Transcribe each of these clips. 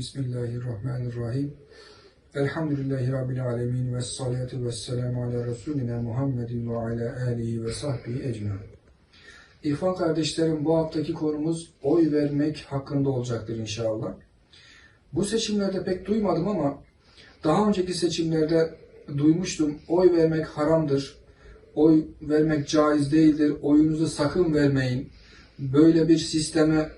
Bismillahirrahmanirrahim. Elhamdülillahi Rabbil alemin ve salatu ve selamu ala Resulina Muhammedin ve ala alihi ve sahbihi ecmaîn. İrfan kardeşlerim bu haftaki konumuz oy vermek hakkında olacaktır inşallah. Bu seçimlerde pek duymadım ama daha önceki seçimlerde duymuştum. Oy vermek haramdır. Oy vermek caiz değildir. Oyunuzu sakın vermeyin. Böyle bir sisteme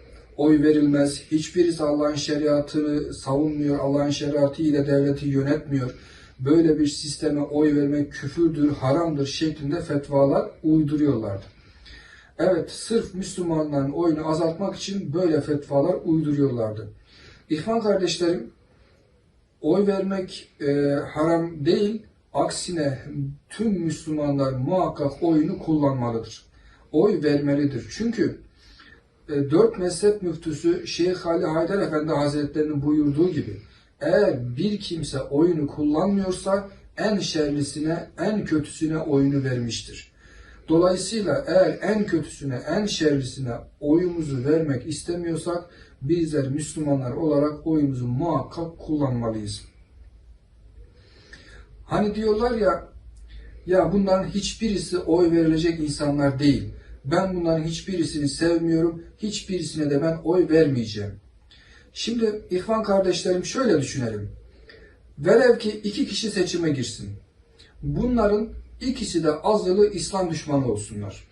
oy verilmez. Hiçbirisi Allah'ın şeriatını savunmuyor. Allah'ın şeriatı ile devleti yönetmiyor. Böyle bir sisteme oy vermek küfürdür, haramdır şeklinde fetvalar uyduruyorlardı. Evet, sırf Müslümanların oyunu azaltmak için böyle fetvalar uyduruyorlardı. İhvan kardeşlerim, oy vermek e, haram değil, aksine tüm Müslümanlar muhakkak oyunu kullanmalıdır. Oy vermelidir. Çünkü e, dört mezhep müftüsü Şeyh Ali Haydar Efendi Hazretleri'nin buyurduğu gibi eğer bir kimse oyunu kullanmıyorsa en şerlisine, en kötüsüne oyunu vermiştir. Dolayısıyla eğer en kötüsüne, en şerlisine oyumuzu vermek istemiyorsak bizler Müslümanlar olarak oyumuzu muhakkak kullanmalıyız. Hani diyorlar ya, ya bunların hiçbirisi oy verilecek insanlar değil. Ben bunların hiçbirisini sevmiyorum, hiçbirisine de ben oy vermeyeceğim. Şimdi İhvan kardeşlerim şöyle düşünelim. Velev ki iki kişi seçime girsin. Bunların ikisi de azılı İslam düşmanı olsunlar.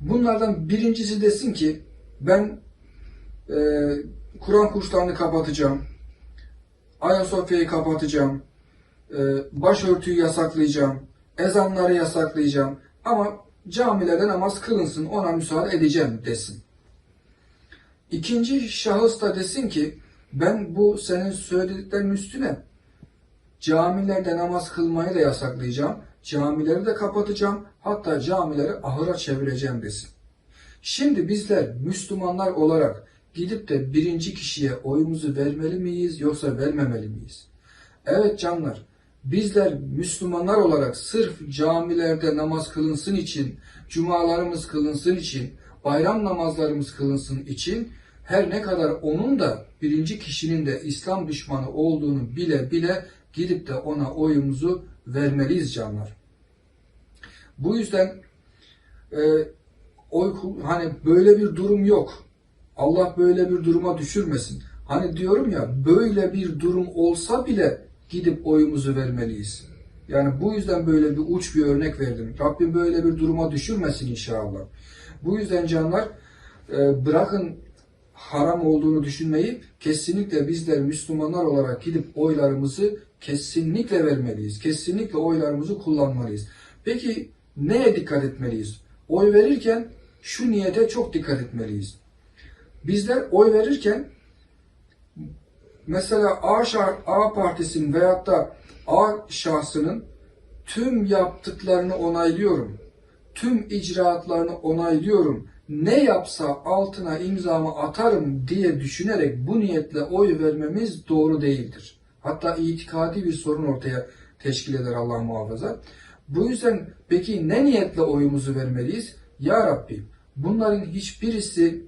Bunlardan birincisi desin ki ben e, Kur'an kurslarını kapatacağım, Ayasofya'yı kapatacağım, e, başörtüyü yasaklayacağım, ezanları yasaklayacağım ama camilerde namaz kılınsın ona müsaade edeceğim desin. İkinci şahıs da desin ki ben bu senin söylediklerin üstüne camilerde namaz kılmayı da yasaklayacağım, camileri de kapatacağım, hatta camileri ahıra çevireceğim desin. Şimdi bizler Müslümanlar olarak gidip de birinci kişiye oyumuzu vermeli miyiz yoksa vermemeli miyiz? Evet canlar, bizler Müslümanlar olarak sırf camilerde namaz kılınsın için, cumalarımız kılınsın için, bayram namazlarımız kılınsın için her ne kadar onun da birinci kişinin de İslam düşmanı olduğunu bile bile gidip de ona oyumuzu vermeliyiz canlar. Bu yüzden e, oy hani böyle bir durum yok. Allah böyle bir duruma düşürmesin. Hani diyorum ya böyle bir durum olsa bile gidip oyumuzu vermeliyiz. Yani bu yüzden böyle bir uç bir örnek verdim. Rabbim böyle bir duruma düşürmesin inşallah. Bu yüzden canlar e, bırakın haram olduğunu düşünmeyi kesinlikle bizler Müslümanlar olarak gidip oylarımızı kesinlikle vermeliyiz. Kesinlikle oylarımızı kullanmalıyız. Peki neye dikkat etmeliyiz? Oy verirken şu niyete çok dikkat etmeliyiz. Bizler oy verirken mesela A, şah, A partisinin veyahut da A şahsının tüm yaptıklarını onaylıyorum. Tüm icraatlarını onaylıyorum. Ne yapsa altına imzamı atarım diye düşünerek bu niyetle oy vermemiz doğru değildir. Hatta itikadi bir sorun ortaya teşkil eder Allah muhafaza. Bu yüzden peki ne niyetle oyumuzu vermeliyiz? Ya Rabbi bunların hiçbirisi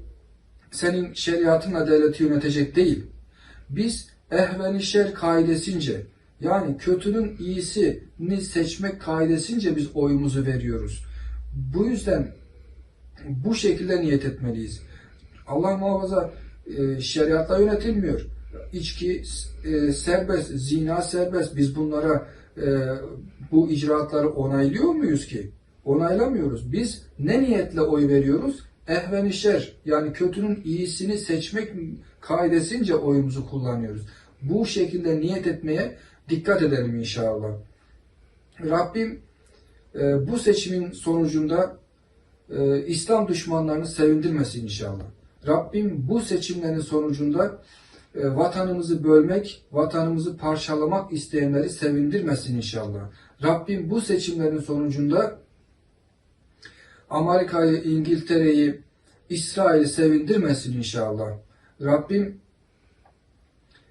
senin şeriatınla devleti yönetecek değil. Biz ehveni şer kaidesince yani kötünün iyisini seçmek kaidesince biz oyumuzu veriyoruz. Bu yüzden bu şekilde niyet etmeliyiz. Allah muhafaza e, şeriatla yönetilmiyor. İçki e, serbest, zina serbest. Biz bunlara e, bu icraatları onaylıyor muyuz ki? Onaylamıyoruz. Biz ne niyetle oy veriyoruz? Ehven şer yani kötünün iyisini seçmek kaidesince oyumuzu kullanıyoruz. Bu şekilde niyet etmeye dikkat edelim inşallah. Rabbim e, bu seçimin sonucunda e, İslam düşmanlarını sevindirmesin inşallah. Rabbim bu seçimlerin sonucunda e, vatanımızı bölmek, vatanımızı parçalamak isteyenleri sevindirmesin inşallah. Rabbim bu seçimlerin sonucunda Amerika'yı, İngiltere'yi, İsrail'i sevindirmesin inşallah. Rabbim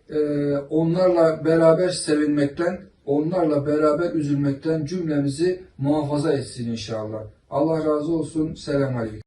e, onlarla beraber sevinmekten, onlarla beraber üzülmekten cümlemizi muhafaza etsin inşallah. Allah razı olsun. Selamun Aleyküm.